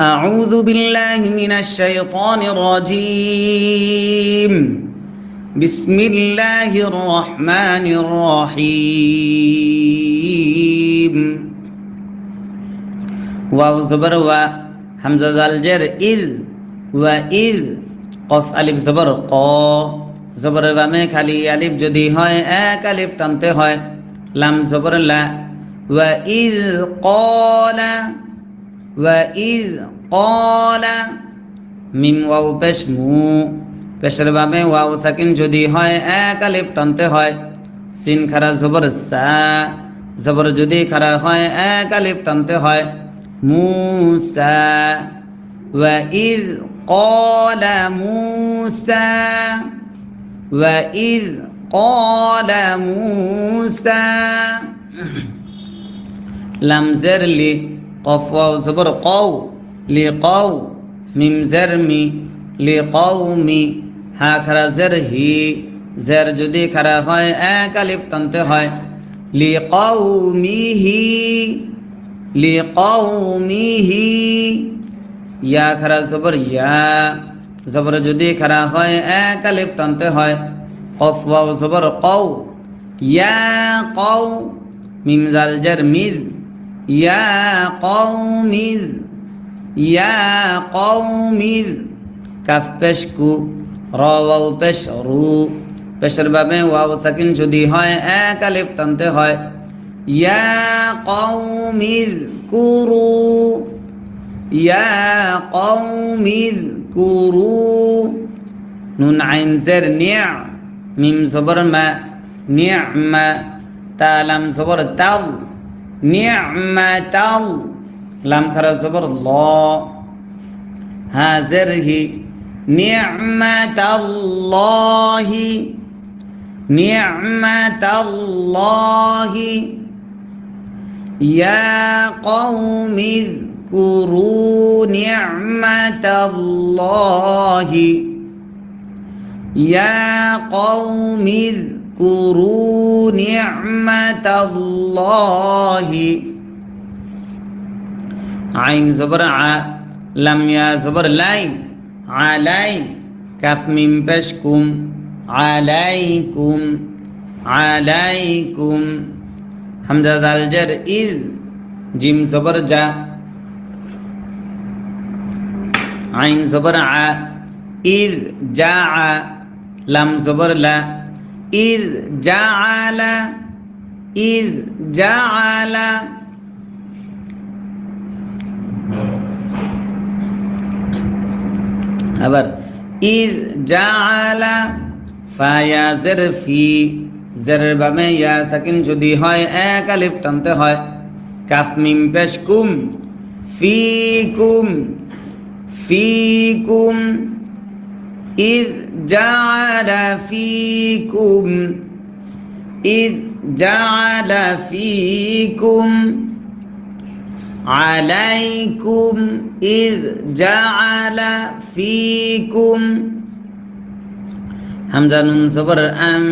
أعوذ بالله من الشيطان الرجيم بسم الله الرحمن الرحيم wow জবর ওয়া হামজা জাল জের ইজ ওয়া ইজ কফ আলিফ জবর ক জবর বামে খালি আলিফ যদি হয় এক আলিফ টানতে হয় লাম জবর লা ওয়া ইজ কলা ওয়া ইজ কলা মিম ওয়াও পেশ মু পেশের বামে ওয়াও সাকিন যদি হয় এক আলিফ টানতে হয় সিন খারা জবর সা জবর যদি খারা হয় এক আলিফ টানতে হয় موسى وإذ قال موسى وإذ قال موسى لم زر لي কফ ওয়াও জবর কও, লি কও, মিম জের মি, লি কও মি, হা খারা জের হি, জের যদি খারা হয় এক আলিফ টানতে হয়। লি কও মি হি, লি কও মি হি, ইয়া খারা জবর ইয়া, জবর যদি খারা হয় এক আলিফ হয়। কফ ওয়াও কও, ইয়া কও, মিম জাল জের ইয়া কৌমিজ ইয়া কৌমিজ কাফ পেশ কু র ওয়াও পেশ রু পেশের বাবে ওয়াও সাকিন যদি হয় এক আলিফ টানতে হয় يا قوم اذكروا يا قوم اذكروا نون عين زر نع ميم زبر ما نعمة تالم زبر تل نعمة নিয়ামাতাল زبر الله. জবর ল الله. নিয়ামাতাল্লাহি الله. يا قوم اذكروا نعمة الله. يا قوم اذكروا واذكروا نعمة الله عين زبر ع لم يا زبر لاي علي كف من بشكم عليكم عليكم همزة زالجر إذ جيم زبر جا عين زبر ع إذ جاع لم زبر لا ইজ জা আলা ইজ জা আলা আবার ইজ জা আলা ফায়া জের ফি জেরের বামে ইয়া সাকিন যদি হয় এক আলিফ টানতে হয়। কাফ মিম পেশ কুম ফি কুম ফি কুম ইদ জাআলা ফিকুম ইদ জাআলা ফিকুম আলাইকুম ইদ জাআলা ফিকুম হামজা নুন সবর আম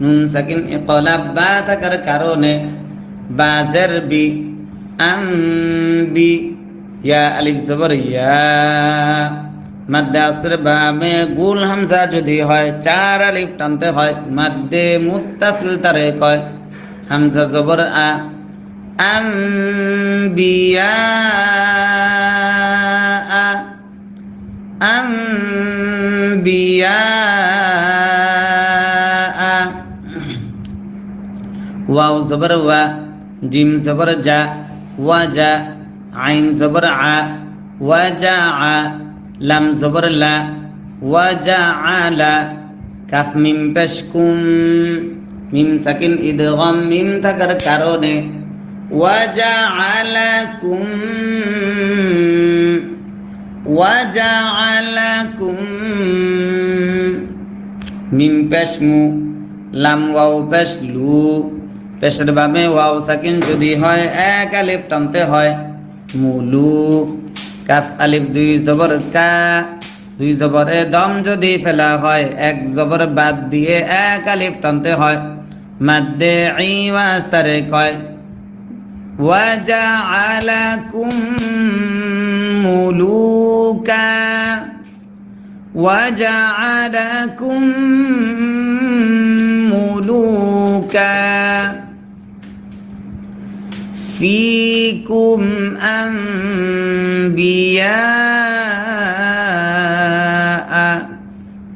নুন সাকিন ইকলাব বা থাকার কারণে বাজের বি আম বি ইয়া আলিফ সবর ইয়া মাদ্দে আসর বামে গুল হামজা যদি হয়, চার আলিফ টানতে হয়। মাদ্দে মুত্তাসিল তারে কয় হামজা জবর আ। আম বিয়া আম বিয়া ওয়াও জবর ওয়া। জিম জবর জা। ওয়া জা। আইন জবর আ। ওয়া জা আ। লাম জবর লা, ওয়া আলা কাফ মিম পেশকুম মিম সাকিন ইদগাম মিম থাকার কারণে, ওয়া জা আলাকুম ওয়া জা আলাকুম মিম পেশমু লাম ওয়াও পেশলু পেশের বামে ওয়াও সাকিন যদি হয়, এক আলিফ টানতে হয় মুলু কাফ আলিফ, দুই জবর কা। দুই জবরে দম যদি ফেলা হয়, এক জবর বাদ দিয়ে এক আলিফ টানতে হয়। মাদ্দে ইস্তারে কয় ওয়াজা আলাকুম মুলুকা। ওয়াজা আলাকুম মুলুকা। فيكم أنبياء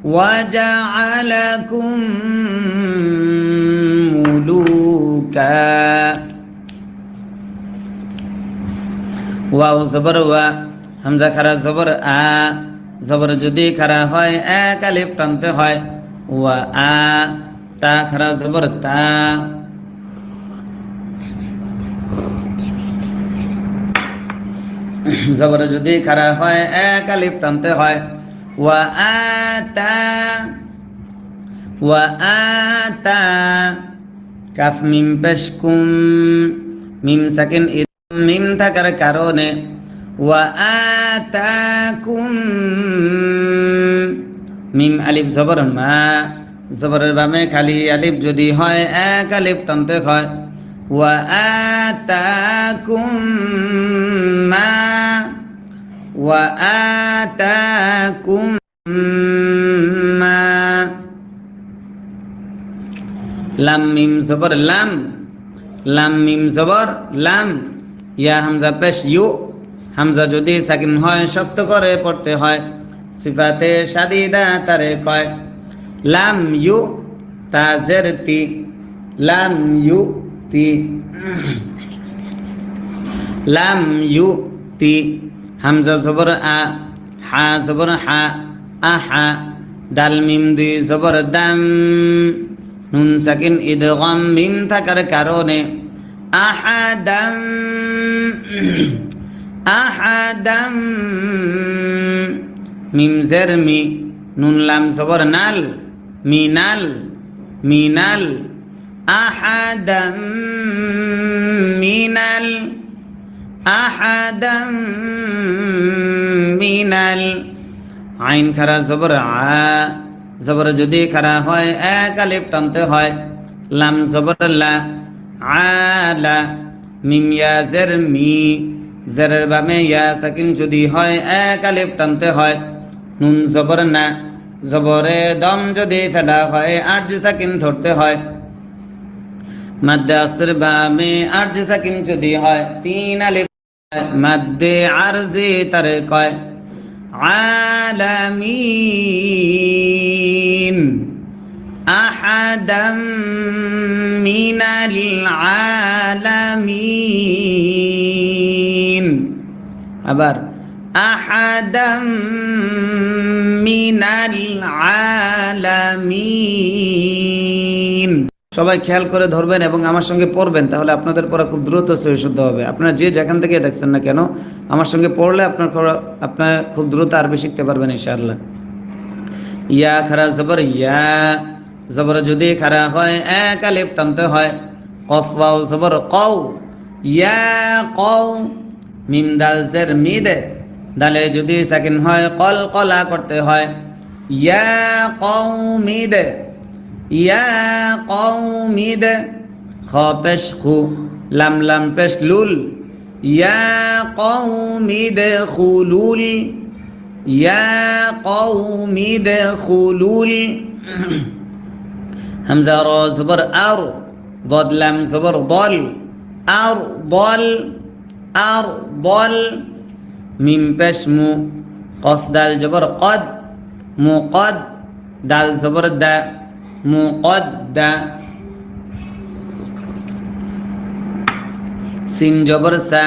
وجعلكم ملوكا ওয়াও জবর ওয়া হামজা খারা জবর আ জবর যদি খারা হয় এক আলিফ টানতে হয় ওয়া আ তা খারা জবর তা জবর যদি খারা হয়, এক আলিফ টানতে হয়। ওয়া আ তা ওয়া আ তা কাফ মিম পেশ কুম মিম সাকিন মিম থাকার কারণে। ওয়া আতাকুম, মিম আলিফ জবর মা, জবরের বামে খালি আলিফ যদি হয়, এক আলিফ টানতে হয়। মা ওয়া আতাকুম মা লাম মিম জবর লাম লাম মিম জবর লাম ইয়া হামজা পেশ ইউ হামজা যদি সাকিন হয় শক্ত করে পড়তে হয়, সিফাতে সাদিদা তারে কয়। লাম ইউ তাজের তি। লাম ইউ তি লাম ইউ তি হামজা জবর আ, হা জবর হা আহা ডাল মিম দুই জবর দাম। নুন সাকিন ইদগম মিম থাকার কারণে আহাদাম আহাদাম মিম জের মি, নুন লাম জবর নাল মিনাল মিনাল আহাদাম মিনাল আহাদাম মিনাল আইন খারা জবর আ, জবর যদি খারা হয়, এক আলিফ টানতে হয়। লাম, জবর লা আলা মিম, ইয়া, জের, মি, জেরের বামে ইয়া, সাকিন যদি হয়, এক আলিফ টানতে হয়। নুন, জবর না, জবরে দম যদি ফেলা হয়, আট সাকিন ধরতে হয়। مد اصر باب ارج سکن چدی ہے تین الف مد ارز ترقے عالمین احدا من العالمین ابر احدا من العالمين সবাই খেয়াল করে ধরবেন এবং আমার সঙ্গে পড়বেন, তাহলে আপনাদের পড়া খুব দ্রুত সহি শুদ্ধ হবে। আপনারা যে যেখান থেকে দেখছেন না কেন, আমার সঙ্গে পড়লে আপনার আপনার খুব দ্রুত আরবি শিখতে পারবেন ইনশাআল্লাহ। ইয়া খারা জবর, ইয়া জবর যদি খারা হয়, এক আলিফ টানতে হয়। কফ, ওয়াও, জবর, কও। ইয়া কও, মিম দাল জের মিদে। দালে যদি সাকিন হয়, কল কলা করতে হয়। ইয়া কও মিদে। ইয়া কৌমিদ খ পেশ খু লাম লাম পেশ লুল ইয়া কৌমিদ খুলুল ইয়া কৌমিদ খুলুল হামজা র জবর আর ضاد لام زبر ضل আর ضل আর ضل মিম পেশ মু কফ দাল জবর قد মুকদ দাল জবর দা মুকদ্দা। সিন জবর সা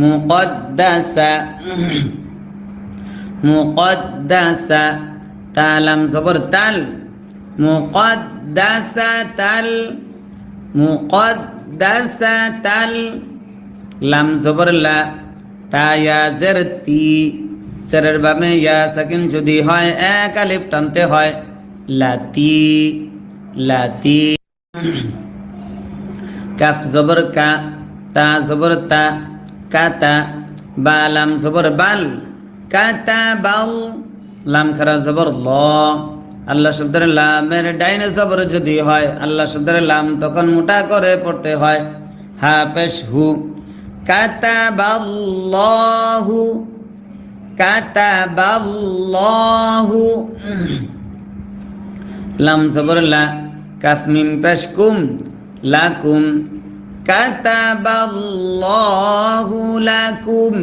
মুকদ্দাসা মুকদ্দাসা তালাম জবর তাল। মুকদ্দাসা তাল মুকদ্দাসা তাল। লাম জবর লা, তা ইয়া জের তি সেরের বামে ইয়া সাকিন যদি হয়, এক আলিফ টানতে হয়। লাতি লাতি কাফ জবর কা তা জবর তা কাতা বা লাম জবর বাল কাতা বাল লাম খারা জবর ল আল্লাহ শব্দের লামের ডাইনে জবর যদি হয়, আল্লাহ শব্দের লাম তখন মোটা করে পড়তে হয়। হা পেশ হু। কাতাবাল্লাহু কাতাবাল্লাহু লাম জবর লা, কাফ মিম পেশ কুম লাকুম কাতাবাল্লাহু লাকুম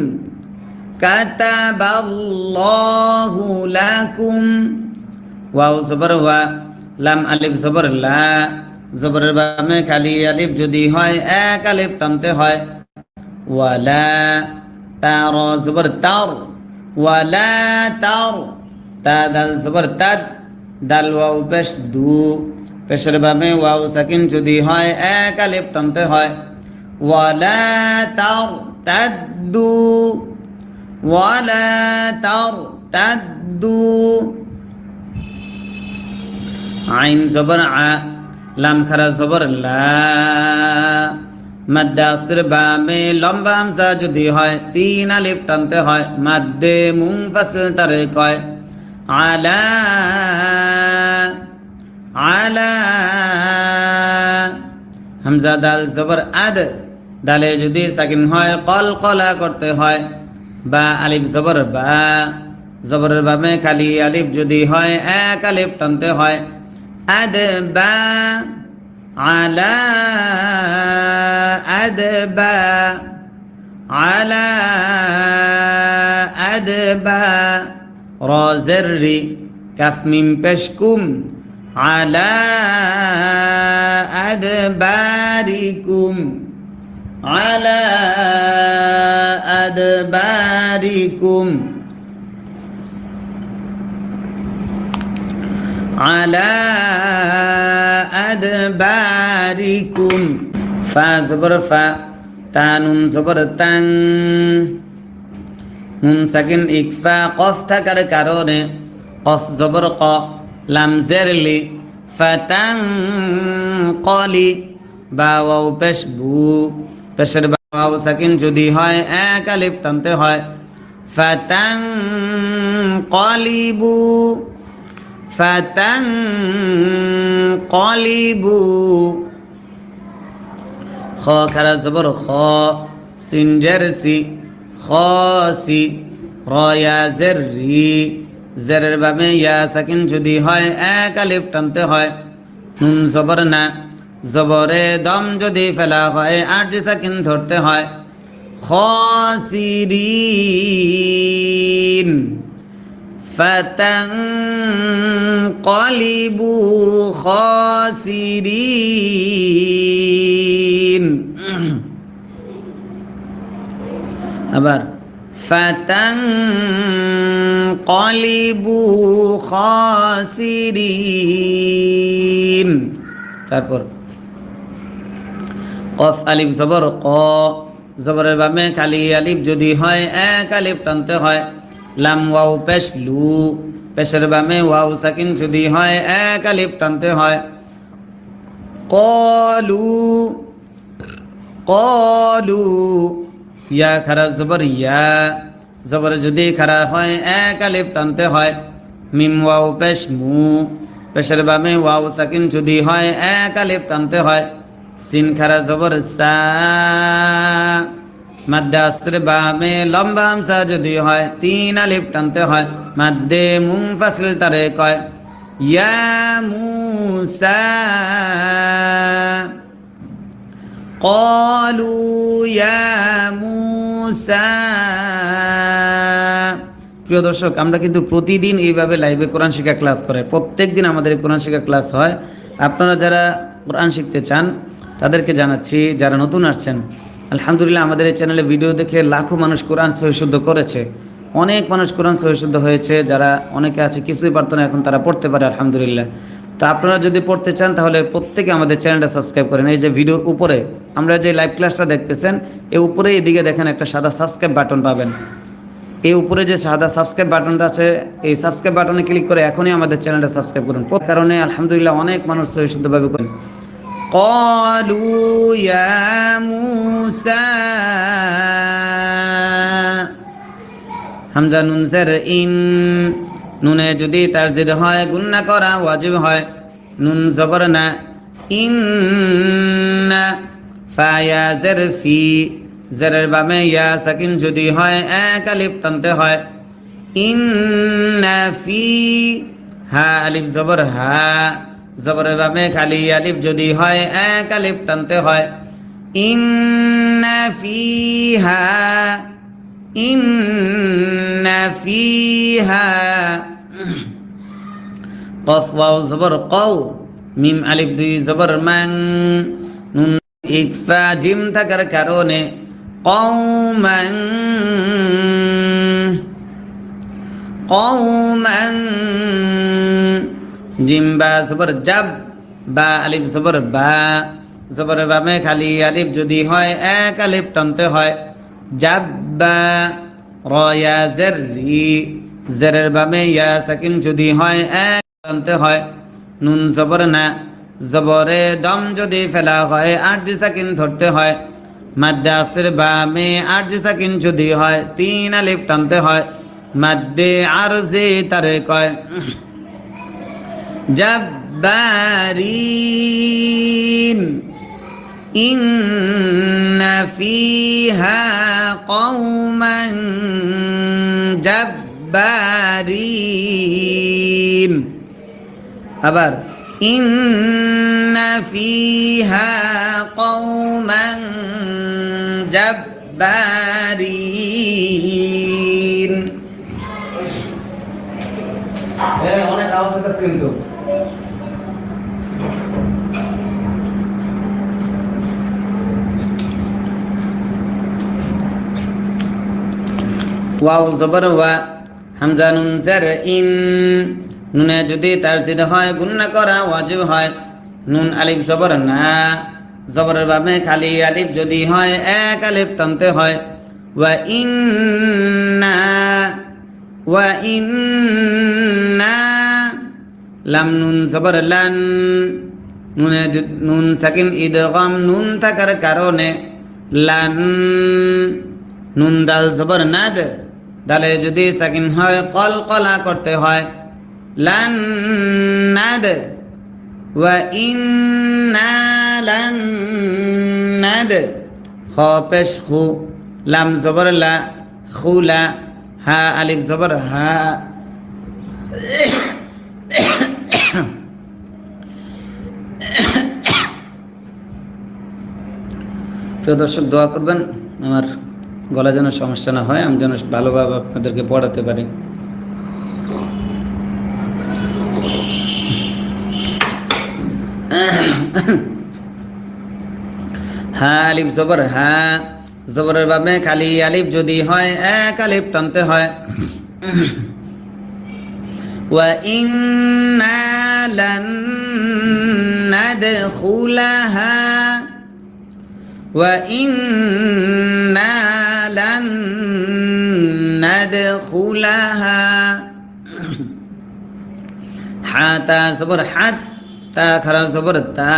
কাতাবাল্লাহু লাকুম। ওয়াও জবর ওয়া, লাম আলিফ জবর লা। জবরের বামে খালি আলিফ যদি হয়, এক আলিফ টানতে হয়। ওয়ালা তার জবর তার, ওয়ালা তার, তা দাল জবর তাদ। দাল ওয়াও পেশ দু। পেশের বামে ওয়াও সাকিন যদি হয়, এক আলিফ টানতে হয়। ওয়ালা তার তাদ্দু। ওয়ালা তার তাদ্দু। আইন জবর আ, লাম খারা জবর লা। মাদ্দে বামে লম্বা হামজা যদি হয়, তিন আলিফ টানতে হয়। মাদ্দে মুনফাসিল তারে কয়। আলা আলা হামজা দাল জবর আদ দালে যদি সাকিন হয় কল কলা করতে হয় বা আলিফ জবর বা জবরের বামে খালি আলিফ যদি হয় এক আলিফ টানতে হয় أدبا على أدبا على رازري كف من بشكم على أدباركم على أدباركم على أدباركم فا زبر فا تان زبر تن. নুন সাকিন, ইকফা, কফ থাকার কারণে কফ জবর ক, লাম জেরলি, ফাতাং কলি, বা ওয়াও পেশ বু। পেশের বা ওয়াও সাকিন যদি হয়, এক আলিফ টানতে হয়। ফাতাং কলিবু ফাতাং কলিবু খ খারা জবর খ সিনজারসি খসি, রয়া জের রি জেরের বাবে ইয়া সাকিন যদি হয়, এক আলিফ টানতে হয়। নুন জবর না। জবরে দম যদি ফেলা হয় আর জি সাকিন ধরতে হয়। খসিরিন। ফাতানকালিবু খসিরিন। আবার কলিবু খাসিরি তারপর কফ আলিফ জবর ক। জবরের বামে খালি আলিফ যদি হয়, এক আলিফ টানতে হয়। লাম ওয়াও পেশ লু। পেশের বামে ওয়াও সাকিন যদি হয়, এক আলিফ টানতে হয়। কলু কলু ইয়া খারা জবর ইয়া। জবর যদি খারা হয়, এক আলিফ টানতে হয়। মিম ওয়াও পেশ মু। পেশের বামে ওয়াও সাকিন যদি হয়, এক আলিফ টানতে হয়। সিন খারা জবর সা। মাদ্দে আসরে বামে লম্বা হামসা যদি হয়, তিন আলিফ টানতে হয়। মাদ্দে মুনফাসিল তারে কয়, ইয়া মুসা قالوا يا موسى প্রিয় দর্শক আমরা কিন্তু প্রতিদিন এইভাবে লাইভে কোরআন শিক্ষা ক্লাস করে প্রত্যেক দিন আমাদের এই কোরআন শিক্ষা ক্লাস হয় আপনারা যারা কোরআন শিখতে চান তাদেরকে জানাচ্ছি যারা নতুন আসছেন আলহামদুলিল্লাহ আমাদের এই চ্যানেলে ভিডিও দেখে লাখো মানুষ কোরআন সহিশুদ্ধ করেছে অনেক মানুষ কোরআন সহিশুদ্ধ হয়েছে যারা অনেকে আছে কিছুই পারতো না এখন তারা পড়তে পারে আলহামদুলিল্লাহ তো আপনারা যদি পড়তে চান তাহলে প্রত্যেকে আমাদের চ্যানেলটা সাবস্ক্রাইব করেন এই যে ভিডিওর উপরে আমরা যে লাইভ ক্লাসটা দেখতেছেন এই উপরে এদিকে দেখেন একটা সাদা সাবস্ক্রাইব বাটন পাবেন এই উপরে যে সাদা সাবস্ক্রাইব বাটনটা আছে এই সাবস্ক্রাইব বাটনে ক্লিক করে এখনই আমাদের চ্যানেলটা সাবস্ক্রাইব করুন প্রত কারণে আলহামদুলিল্লাহ অনেক মানুষ সহিশুদ্ধভাবে করেন قالوا يا موسى হামজা নুন স্যার ইন নুনে যদি তাসদিদ হয়, গুন্না করা ওয়াজিব হয়। নুন জবর না। ইন ফায়া জের ফি। জেরের বামে ইয়া সাকিন যদি হয়, এক আলিফ টানতে হয়। ইন্না ফি। হা আলিফ জবর হা। জবরের বামে খালি আলিফ যদি হয়, এক আলিফ টানতে হয়। ইন্না ফিহা ইন্না ফিহা কফ ওয়াও জবর কও মিম আলিফ দুই জবর মান নুন ইকফা জিম থাকার কারণে কওমান কওমান জিম বা জবর জাব বা আলিফ জবর বা জবর বামে খালি আলিফ যদি হয় এক আলিফ টানতে হয় জাব্বা, রয়া জেরি জেরের বামে ইয়া সাকিন যদি হয়, এক হয়। নুন জবর না। জবরে দম যদি ফেলা হয় আট দি সাকিন ধরতে হয়। মাদ্রাসের বামে আট দি সাকিন যদি হয়, তিন আলিফ টানতে হয়। মাদ্দে আর যে তারে কয়, জাব্বারিন। إن فيها قوما جبارين আবার إن فيها قوما جبارين অনেক আওয়াজ হচ্ছে কিন্তু ওয়াও জবর ওয়া হামজা নুন জার ইন। নুনে যদি তাজদিদ হয় গুন্না করা ওয়াজিব হয়। নুন আলিফ জবর না। জবরের বামে খালি আলিফ যদি হয়, এক আলিফ টানতে হয়। ওয়া ইন্না ওয়া ইন্না। লাম নুন জবর লান। নুনে নুন সাকিন ইদগাম নুন থাকার কারণে লান। নুন দাল জবর নাদ দালে যদি সাকিন হয় কল কলা করতে হয়। লান নাদ ওয়া ইন্না লান নাদ। খ পেশ খু, লাম জবর লা খুলা হা, আলিফ জবর হা। প্রিয় দর্শক, দোয়া করবেন আমার গলা যেন সমস্যা না হয় আমি যেন ভালোভাবে আপনাদেরকে পড়াতে পারি হা আলিফ জবর হা জবরের বাবে খালি আলিফ যদি হয় এক আলিফ টানতে হয় وإنا لن ندخلها وإنا لن ندخلها হাতা জবর হাত তা খারা জবর তা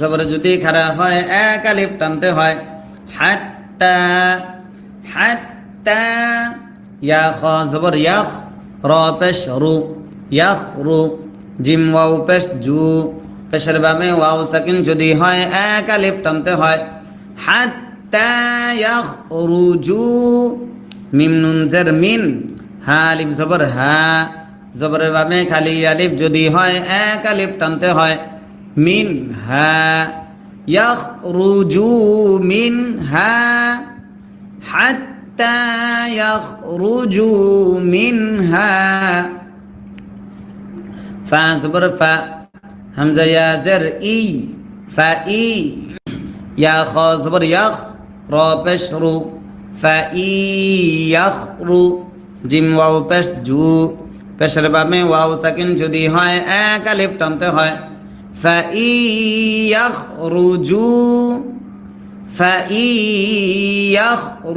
জবর যদি খারা হয় এক আলিফ টানতে হয় হাত্তা হাত্তা ইয়া খ জবর ইয়াখ র পেশ রু ইয়াখ রু জিম ওয়াও পেশ জু পেশের বামে ওয়াও সাকিন যদি হয় এক আলিফ টানতে হয় হাত্তা ইয়াখ রুজু মিম নুন জের মিন। হা, আলিফ জবর হা। জবরের বামে খালি আলিফ যদি হয়, এক আলিফ টানতে হয়। মিন হা। ইয়াখ রুজু মিন হা। হাত্তা ইয়াখ মিন হা। ফা, জবর ফা। ই। ফা, ই। ইয়া, খ র পেশ রু ফা জিম ওয়াও পেশ জু পেশের বামে ওয়াও সাকিন যদি হয়, এক আলিফ টানতে হয়। ফা ই রুজু ফা ই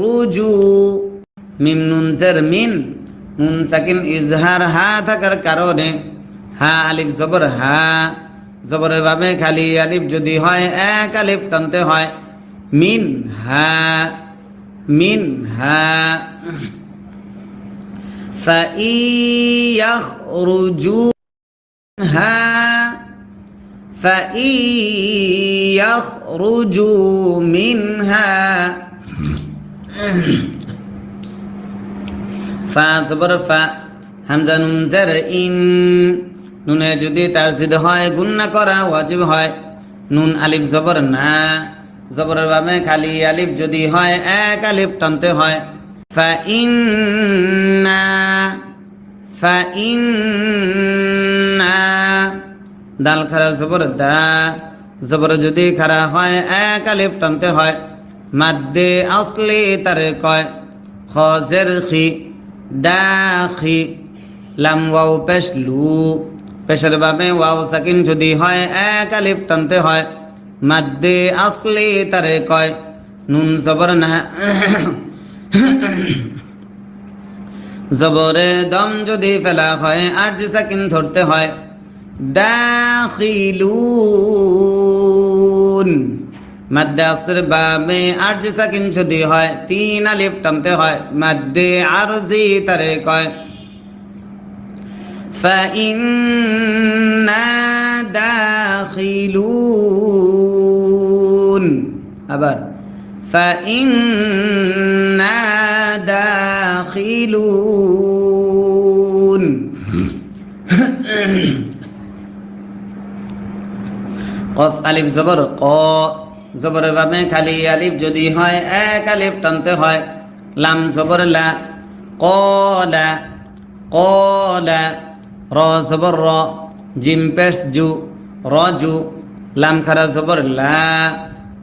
রুজু মিম নুন জের মিন, নুন সাকিন ইজহার হা থাকার কারণে, হা আলিফ জবর হা, জবরের বাবে খালি আলিফ যদি হয়, এক আলিফ টানতে হয়। মিন হা মিন হা فإن يخرجوا منها فإن يخرجوا منها ফা জবর ফা হামজা নুন জের ইন নুনে যদি তাসদিদ হয় গুন্না করা ওয়াজিব হয় নুন আলিফ জবর না জবরের বামে খালি আলিফ যদি হয়, এক আলিফ টানতে হয়। দাল খারা জবর দা, জবর যদি খারা হয়, এক আলিফ টানতে হয়। মাদ্দে আসলে তারে কয়, খজের খি, দাখি, লাম ওয়াও পেশ লু। পেশের বাবে ওয়াও সাকিন যদি হয়, এক আলিফ টানতে হয়। মাদ্দে আসলে তারে কয় নুন জবর না জবরে দম যদি ফেলা হয় আর যে সাকিন ধরতে হয় দাখিলুন মাদ্দে আসর বাবে আর যে সাকিন যদি হয় তিন আলিফ টানতে হয় মাদ্দে আরজি তারে কয় فإنا داخلون আবার فإنا داخلون কফ আলিফ জবর ক জবর বাবে খালি আলিফ যদি হয় এক আলিফ টানতে হয় লাম জবর লা কলা কলা র জবর র জিম পেশ জু র জু লাম খারা জবর লা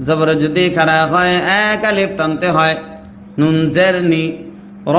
জবর যদি খারা হয় এক আলিফ টানতে হয়। নুন জের নি র